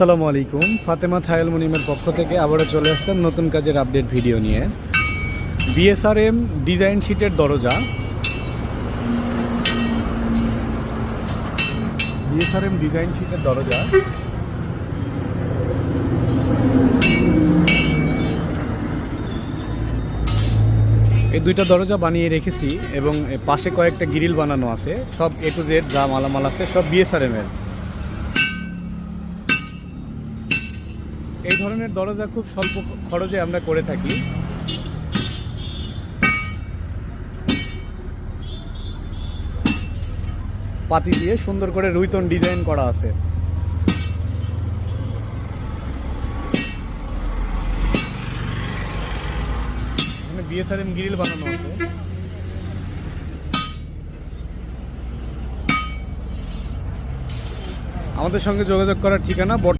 আসসালামু আলাইকুম। ফাতেমা থায়াল মুনিমের পক্ষ থেকে আবারও চলে আসলাম নতুন কাজের আপডেট ভিডিও নিয়ে। বিএসআরএম ডিজাইন শিটের দরজা। বিএসআরএম ডিজাইন শিটের দরজা। এই দুইটা দরজা বানিয়ে রেখেছি এবং পাশে কয়েকটা গ্রিল বানানো আছে। সব এ টু জেড যা মালামাল আছে, সব বিএসআরএম এর এই ধরনের দরজা খুব স্বল্প খরচে আমরা করে থাকি। পাতি দিয়ে সুন্দর করে রুইতন ডিজাইন করা আছে। বিএসআরএম গ্রিল বানানো আছে। আমাদের সঙ্গে যোগাযোগ করার ঠিকানা